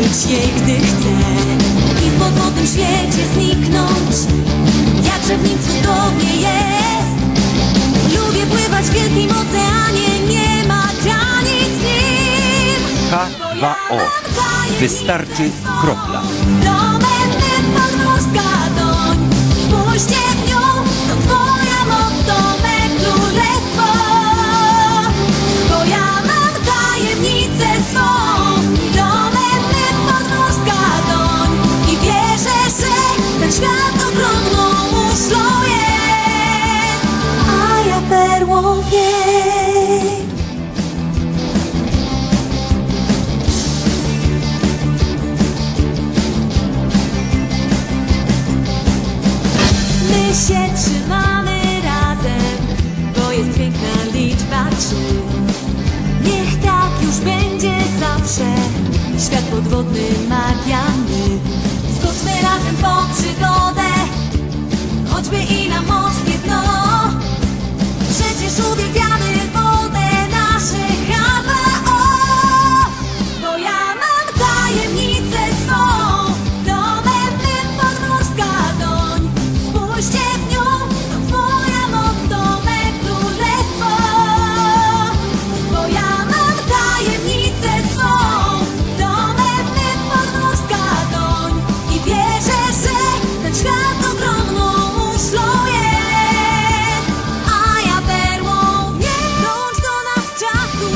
jej, gdy chce. I w podwodnym świecie zniknąć. Jakże w nim cudownie jest. Lubię pływać w wielkim oceanie. Nie ma granic w nim. H2O. Wystarczy kropla. Się trzymamy razem, bo jest piękna liczba trzy. Niech tak już będzie zawsze, świat podwodny, magia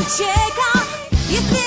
ucieka, jest wiele